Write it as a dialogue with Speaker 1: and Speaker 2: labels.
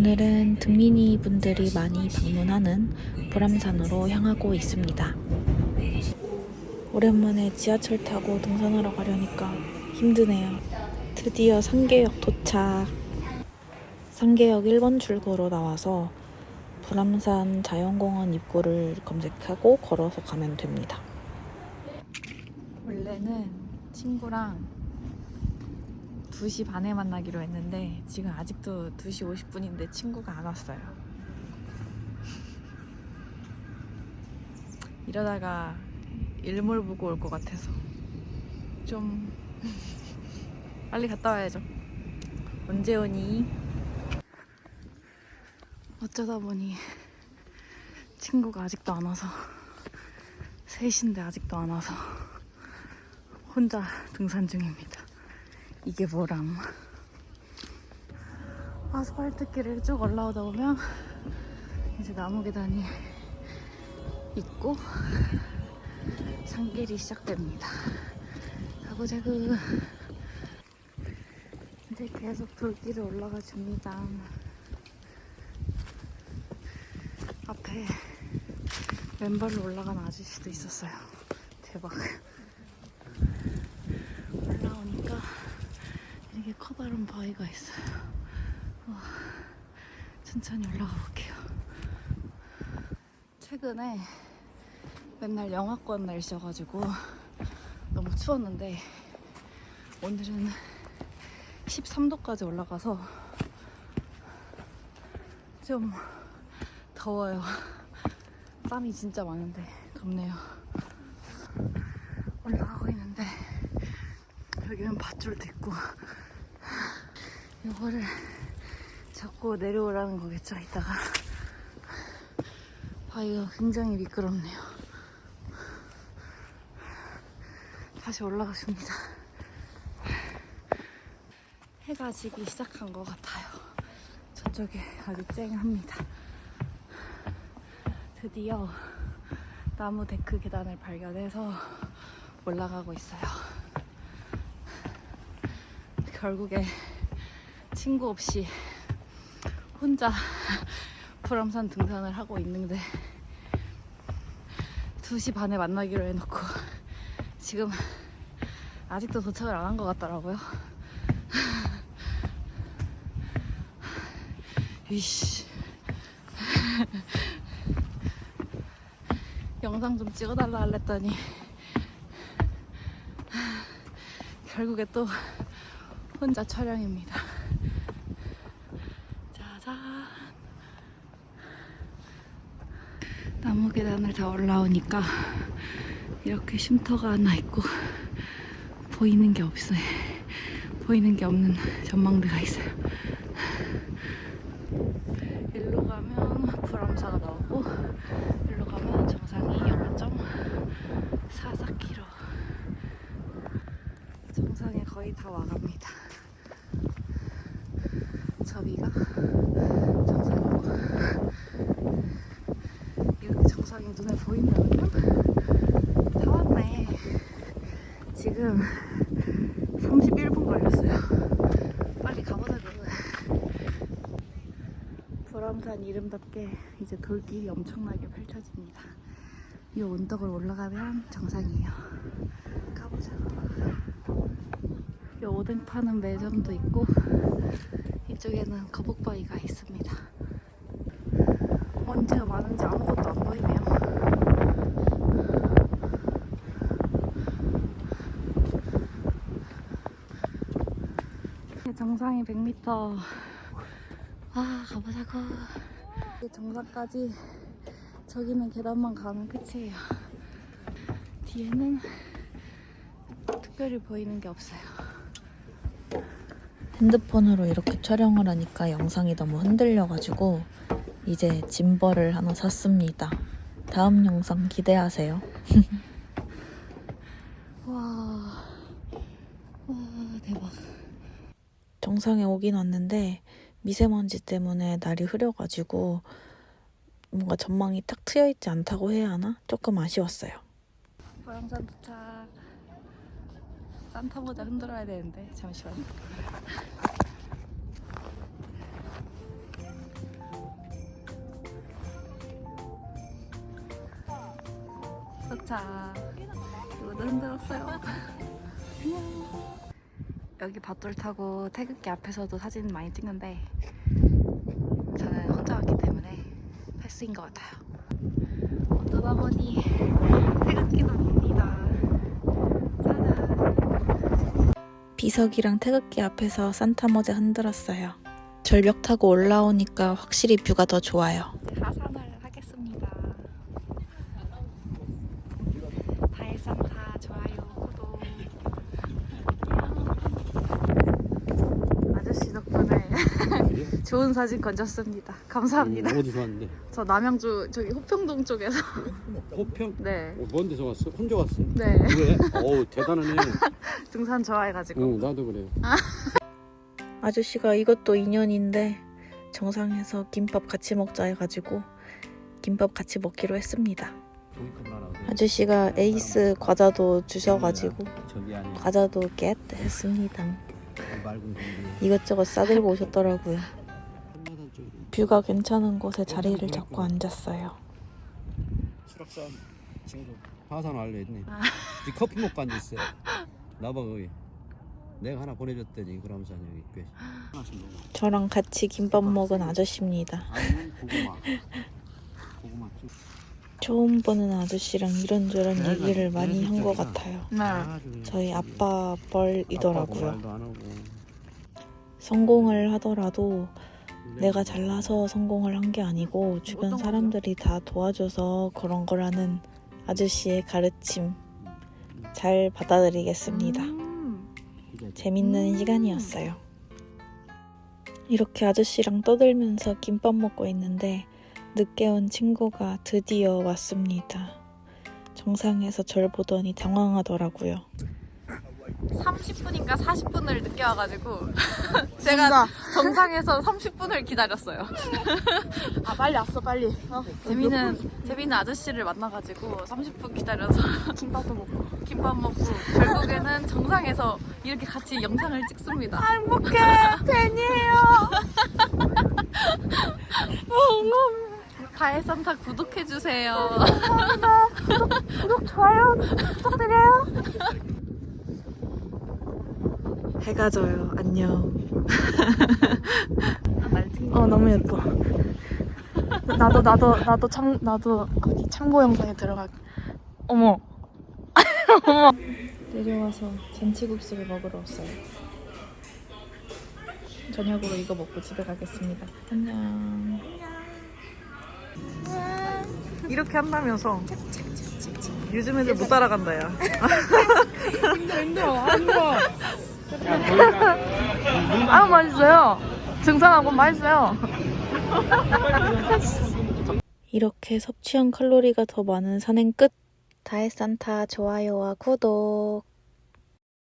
Speaker 1: 오늘은 등민이 분들이 많이 방문하는 보람산으로 향하고 있습니다. 오랜만에 지하철 타고 등산하러 가려니까 힘드네요. 드디어 상계역 도착. 상계역 1번 출구로 나와서 불암산 자연공원 입구를 검색하고 걸어서 가면 됩니다. 원래는 친구랑 2시 반에 만나기로 했는데 지금 아직도 2시 50분인데 친구가 안 왔어요. 이러다가 일몰 보고 올 것 같아서 좀 빨리 갔다 와야죠. 언제 오니? 어쩌다 보니 친구가 아직도 안 와서 3시인데 아직도 안 와서 혼자 등산 중입니다. 이게 뭐람. 아스팔트 길을 쭉 올라오다 보면 이제 나무 계단이 있고 산길이 시작됩니다. 가보자구. 이제 계속 돌길을 올라가 줍니다. 앞에 맨발로 올라가는 아저씨도 있었어요. 대박. 올라오니까 이렇게 커다란 바위가 있어요. 와, 천천히 올라가 볼게요. 최근에 맨날 영하권 날씨여가지고 너무 추웠는데 오늘은 13도까지 올라가서 좀 더워요. 땀이 진짜 많은데 덥네요. 올라가고 있는데 여기는 밧줄도 있고 이거를 잡고 내려오라는 거겠죠 이따가. 바위가 굉장히 미끄럽네요. 다시 올라가줍니다. 해가 지기 시작한 것 같아요. 저쪽에 아주 쨍합니다. 드디어 나무 데크 계단을 발견해서 올라가고 있어요. 결국에 친구 없이 혼자 불암산 등산을 하고 있는데 2시 반에 만나기로 해놓고 지금 아직도 도착을 안 한 것 같더라고요. 이씨. 영상 좀 찍어달라 할랬더니 결국에 또 혼자 촬영입니다. 짜잔. 나무 계단을 다 올라오니까 이렇게 쉼터가 하나 있고 보이는 게 없어요. 보이는 게 없는 전망대가 있어요. 일로 가면 불암사가 나오고 일로 가면 정상이 0.44km. 정상에 거의 다 와갑니다. 저 위가 정상이고 이렇게 정상이 눈에 보인다면 다 왔네. 지금 31분 걸렸어요. 빨리 가보자고. 불암산 이름답게 이제 돌길이 엄청나게 펼쳐집니다. 이 언덕을 올라가면 정상이에요. 가보자고. 이 오뎅 파는 매점도 있고 이쪽에는 거북바위가 있습니다. 먼지가 많은지 아무것도 안 보이네요. 정상이 100m. 아, 가보자고. 정상까지 저기는 계단만 가면 끝이에요. 뒤에는 특별히 보이는 게 없어요. 핸드폰으로 이렇게 촬영을 하니까 영상이 너무 흔들려가지고 이제 짐벌을 하나 샀습니다. 다음 영상 기대하세요. 정상에 오긴 왔는데 미세먼지 때문에 날이 흐려가지고 뭔가 전망이 딱 트여있지 않다고 해야 하나? 조금 아쉬웠어요. 보양산 도착. 산타보다 흔들어야 되는데 잠시만요. 도착. 이거도 흔들었어요. 여기 밧줄 타고 태극기 앞에서도 사진 많이 찍는데 저는 혼자 왔기 때문에 패스인 것 같아요. 어쩌다 보니 태극기도 봅니다. 짜잔. 비석이랑 태극기 앞에서 산타 모자 흔들었어요. 절벽 타고 올라오니까 확실히 뷰가 더 좋아요. 하산을 하겠습니다. 다일 산타 좋아요 구독. 아저씨 덕분에 좋은 사진 건졌습니다. 감사합니다.
Speaker 2: 음, 어디서 왔는데?
Speaker 1: 저 남양주 저기 호평동 쪽에서
Speaker 2: 호평?
Speaker 1: 네.
Speaker 2: 어, 먼 데서 왔어? 혼자 왔어?
Speaker 1: 네
Speaker 2: 왜? 어우 대단하네.
Speaker 1: 등산 좋아해가지고
Speaker 2: 응 나도 그래.
Speaker 3: 아저씨가 이것도 인연인데 정상에서 김밥 같이 먹자 해가지고 김밥 같이 먹기로 했습니다. 아저씨가 에이스 과자도 주셔가지고 과자도 겟 했습니다. 이것저것 싸들고 오셨더라고요. 뷰가 괜찮은 곳에 자리를 잡고 앉았어요.
Speaker 2: 수락산 친구 하산 알려 했네.
Speaker 1: 아.
Speaker 2: 네 커피 먹고 앉았어. 나봐 거기. 내가 하나 보내줬더니 그러면서 여기 꽤 하나씩 먹어.
Speaker 3: 저랑 같이 김밥 먹은 아저씨입니다.
Speaker 2: 아니면 고구마. 고구마 쭉.
Speaker 3: 처음 보는 아저씨랑 이런저런 얘기를 많이 한 것 같아요.
Speaker 1: 네.
Speaker 2: 아주 그냥
Speaker 3: 저희 아빠 뻘이더라고요.
Speaker 2: 말도 안 하고.
Speaker 3: 성공을 하더라도 내가
Speaker 2: 뭐
Speaker 3: 잘나서 성공을 한 게 아니고 주변 사람들이 다 도와줘서 그런 거라는 아저씨의 가르침 잘 받아들이겠습니다.
Speaker 1: 음.
Speaker 3: 재밌는
Speaker 1: 음.
Speaker 3: 시간이었어요. 이렇게 아저씨랑 떠들면서 김밥 먹고 있는데 늦게 온 친구가 드디어 왔습니다. 정상에서 절 보더니 당황하더라고요.
Speaker 1: 30분인가 40분을 늦게 와가지고 제가 정상에서 30분을 기다렸어요.
Speaker 4: 아 빨리 왔어 빨리. 어,
Speaker 1: 재미는 재미는 아저씨를 만나가지고 30분 기다려서
Speaker 4: 김밥도 먹고.
Speaker 1: 김밥 먹고 결국에는 정상에서 이렇게 같이 영상을 찍습니다.
Speaker 4: 행복해 팬이에요.
Speaker 1: 가해 산타 구독해 주세요.
Speaker 4: 구독 좋아요 부탁드려요
Speaker 3: 해가 져요. 안녕.
Speaker 1: 날 찍는
Speaker 4: 어 너무 예뻐 나도 나도 나도 창 나도 거기 창고 영상에 들어가 어머
Speaker 3: 내려와서 잔치국수를 먹으러 왔어요. 저녁으로 이거 먹고 집에 가겠습니다. 안녕.
Speaker 4: 이렇게 한다면서 요즘 애들 못 따라간다 야 맛있어요 등산하고 맛있어요
Speaker 3: 이렇게 섭취한 칼로리가 더 많은 산행 끝. 다해 산타 좋아요와 구독.